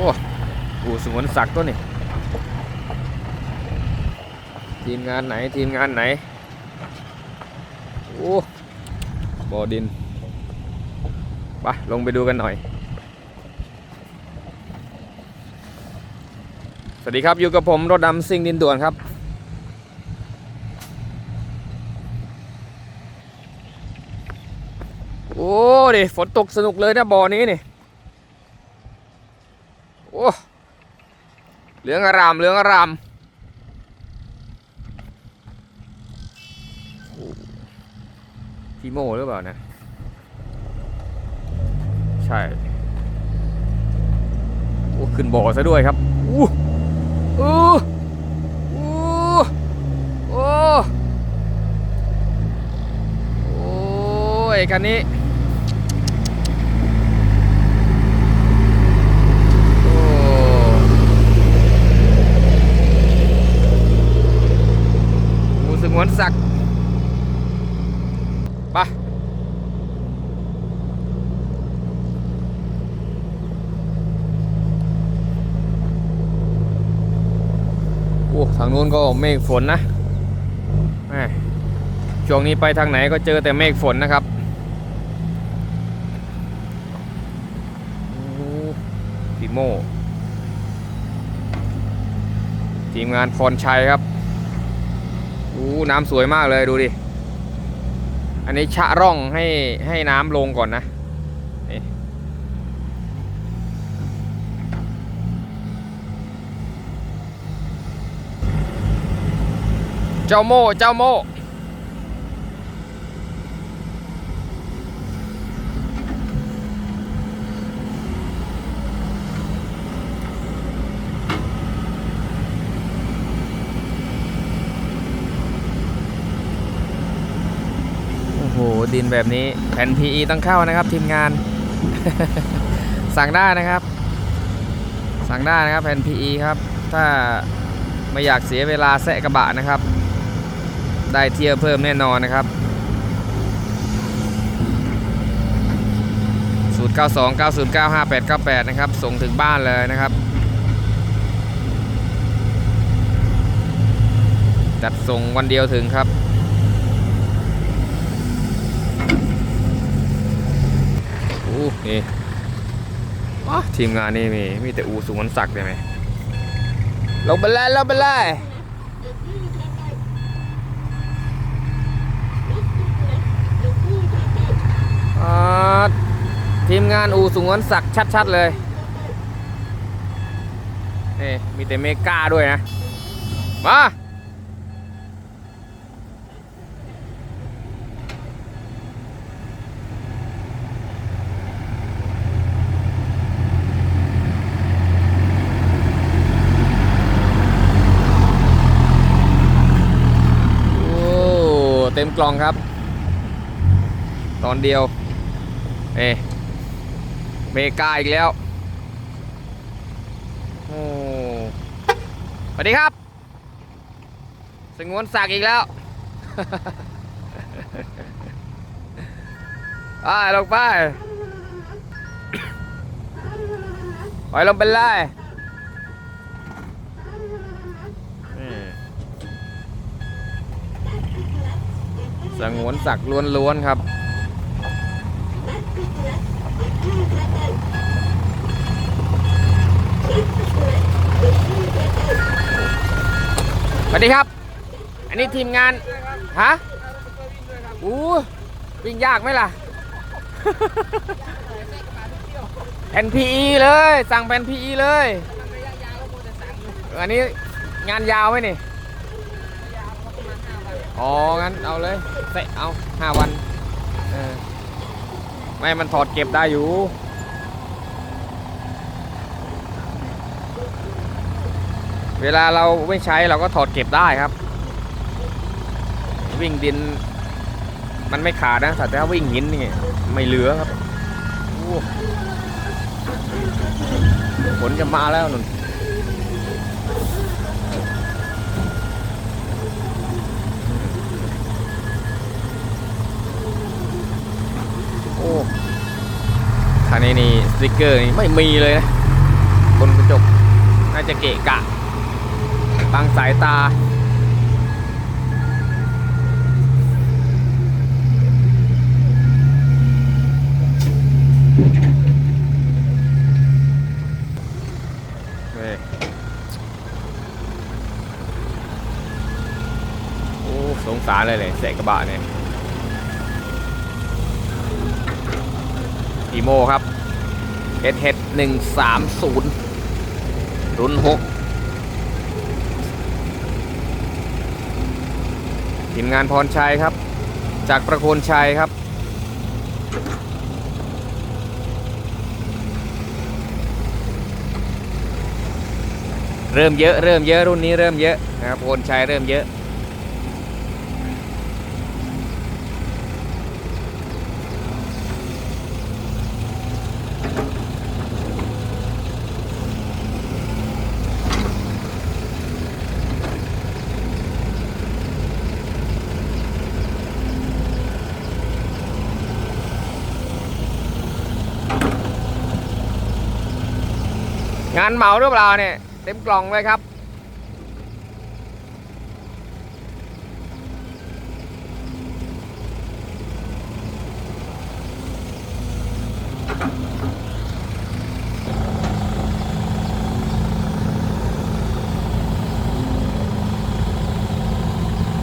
อ้อูสวนศักดิ์ตัวนี่ทีมงานไหนทีมงานไหน โอ้บ่อดินไปลงไปดูกันหน่อย สวัสดีครับอยู่กับผมรถดำซิ่งดินด่วนครับ โอ้ดิฝนตกสนุกเลยนะบ่อนี้นี่ โอ้ เหลืองอารามเหลืองอารามโอ้พี่โมหรือเปล่านะ ใช่โอ้ขึ้นบ่อซะด้วยครับอู้อู้อู้โอ้โอ้ยคันนี้ โอ้ ศักดิ์ไปะโอ้ทางนู้นก็เมฆฝนนะช่วงนี้ไปทางไหนก็เจอแต่เมฆฝนนะครับโอ้พี่โมทีมงานพรชัยครับ อู้น้ำสวยมากเลยดูดิ อันนี้ชะร่องให้ให้น้ำลงก่อนนะเจ้าโมเจ้าโม ดินแบบนี้แผ่น PE ต้องเข้านะครับทีมงาน สั่งได้นะครับ สั่งได้นะครับแผ่น PE ครับ ถ้าไม่อยากเสียเวลาแซะกระบะนะครับ ได้เที่ยวเพิ่มแน่นอนนะครับ0 9 2 9 0 9 5 8 9 8 นะครับ ส่งถึงบ้านเลยนะครับ จัดส่งวันเดียวถึงครับ อู้ นี่อ๋อทีมงานนี่มีมีแต่อูสุวรรณศักดิ์ได้ไหมลงไปเลยลงไปเลยอ่าทีมงานอูสุวรรณศักดิ์ชัด ๆ เลยนี่มีแต่เมกาด้วยนะ มา โอ้ กล่องครับ ตอนเดียว เอเมกาอีกแล้ว โอ้สวัสดีครับ สงวนศักอีกแล้วไปลงไปไปลงไปเลย สงวนศักล้วนๆครับ สวัสดีครับ อันนี้ทีมงาน ฮะอู้วิ่งยากไหมล่ะ แผ่น PE เลย สั่งแผ่น PE เลย อันนี้งานยาวไหมนี่ อ๋อ งั้นเอาเลยเตะเอาห้าวันเออไม่มันถอดเก็บได้อยู่ เวลาเราไม่ใช้เราก็ถอดเก็บได้ครับ วิ่งดิน มันไม่ขาดนะแต่ถ้าวิ่งหินนี่ไม่เหลือครับฝนจะมาแล้วนุ่น โอ้คันนี้นี่สติกเกอร์นี่ไม่มีเลยนะบนกระจกน่าจะเกะกะบังสายตาโอ้สงสารเลยเลยเสกกระบะเนี่ยอีโมครับ S H หนึ่งสามศูนย์รุ่นหกทีมงานพรชัยครับ จากประโคนชัยครับ เริ่มเยอะเริ่มเยอะรุ่นนี้เริ่มเยอะนะครับพลชัยเริ่มเยอะ งานเหมาหรือเปล่าเนี่ย เต็มกล่องเลยครับ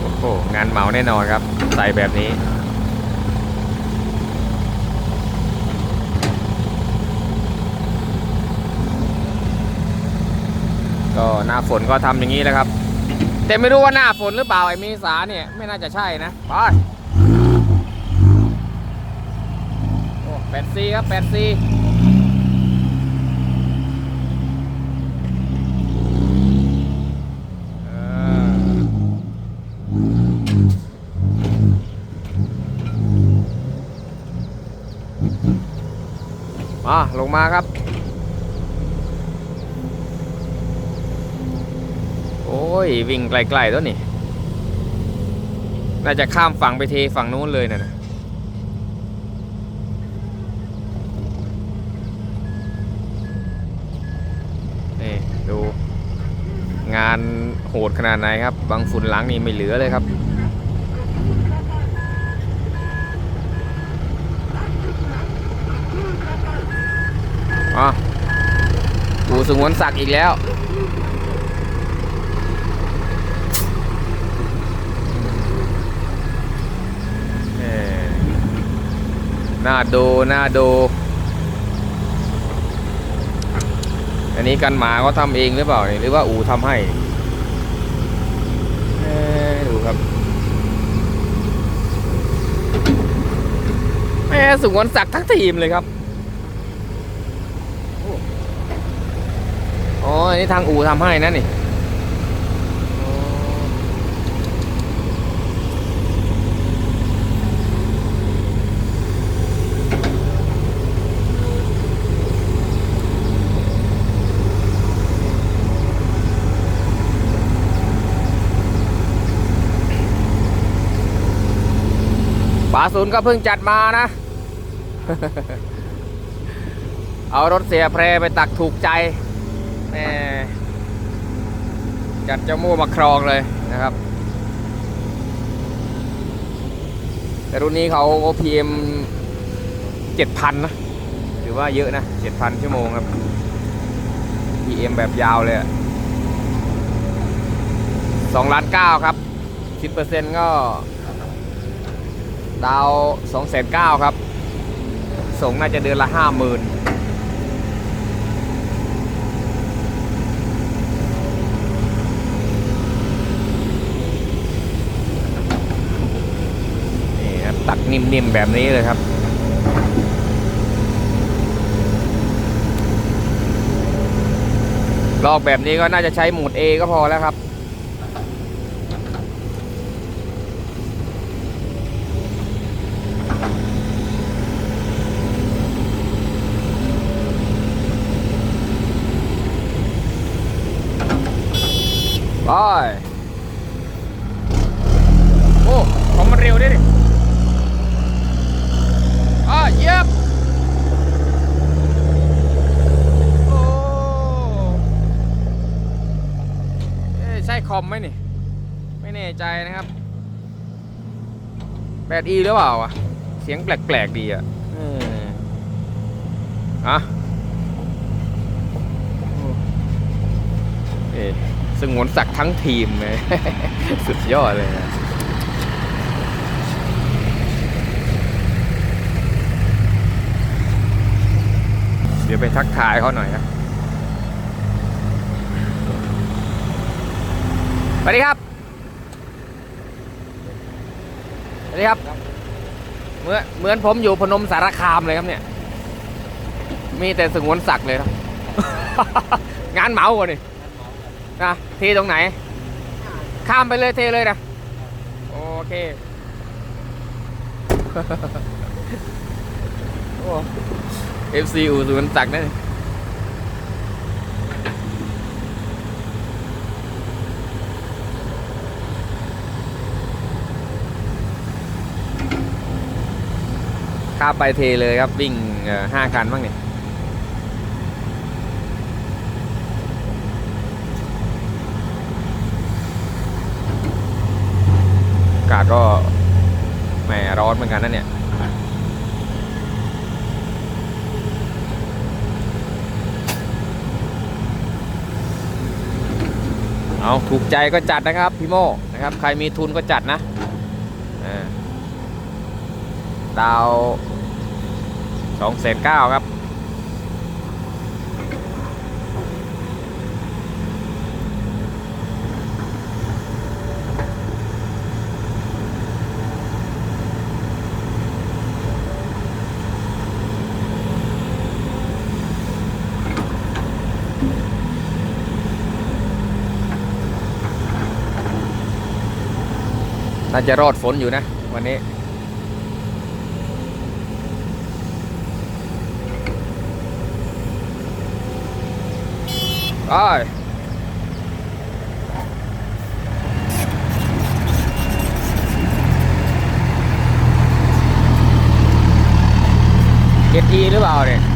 โอ้โหงานเหมาแน่นอนครับ ใส่แบบนี้ ก็ หน้าฝนก็ทำอย่างนี้แหละครับ แต่ไม่รู้ว่าหน้าฝนหรือเปล่าไอ้เมษาเนี่ยไม่น่าจะใช่นะไปโอ้แปดซีครับแปดซีมาลงมาครับ โอ้ ยวิ่งไกลๆตัวนี่ น่าจะข้ามฝั่งไปเทฝั่งนู้นเลยนะนะนี่ดู งานโหดขนาดไหนครับ บางฝุ่นหลังนี่ไม่เหลือเลยครับอะปูสงวนศักดิ์อีกแล้ว แหม่ น่าดูน่าดูอันนี้กันหมาเขาทำเองหรือเปล่าเนี่ยหรือว่าอูทำให้เอ้ยดูครับแม่สุวรรณศักดิ์ทั้งทีมเลยครับอ๋ออันนี้ทางอูทำให้นะนี่อ๋อ ป๋า ศูนย์ก็เพิ่งจัดมานะ เอารถเสียแพรไปตักถูกใจแหมจัดเจ้ามู่มาครองเลยนะครับ แต่รุ่นนี้เขา OPM 7,000 นะ ถือว่าเยอะนะ 7,000 ชั่วโมงครับ PM แบบยาวเลยอะ2ล้าน9ครับ 10%ก็ ดาวสองแสนเก้าครับ ส่งน่าจะเดือนละห้าหมื่นนี่ครับตักนิ่มๆ แบบนี้เลยครับลอกแบบนี้ก็น่าจะใช้โหมด A ก็พอแล้วครับ ไยโอ้ของมันเร็วด้วยดิอ่าเยีบโอ้เอ้ใช่คอมไหมนี่ ไม่แน่ใจนะครับแบตอีหรือเปล่าอะ เสียงแปลกๆดีอะอะ สงวนศักดิ์ทั้งทีมเลย สุดยอดเลยนะเดี๋ยวไปทักทายเขาหน่อยนะสวัสดีครับสวัสดีครับ เหมือนเหมือนผมอยู่พนมสารคามเลยครับเนี่ย มีแต่สงวนศักดิ์เลยครับ งานเหมากว่านี่ นะเทตรงไหน ข้ามไปเลยเทเลยนะ โอเค โอ้เอฟซีอูสงวนศักนั่นข้าไปเทเลยครับ วิ่งห้าคันบ้างเนี่ยากาศก็แหมร้อนเหมือนกันนะเนี่ยเอาถูกใจก็จัดนะครับพี่โมนะครับ ใครมีทุนก็จัดนะอ่าดาวสองแสนเก้าครับ น่าจะรอดฝนอยู่นะ วันนี้ ไปเจ็ดทีหรือเปล่าเนี่ย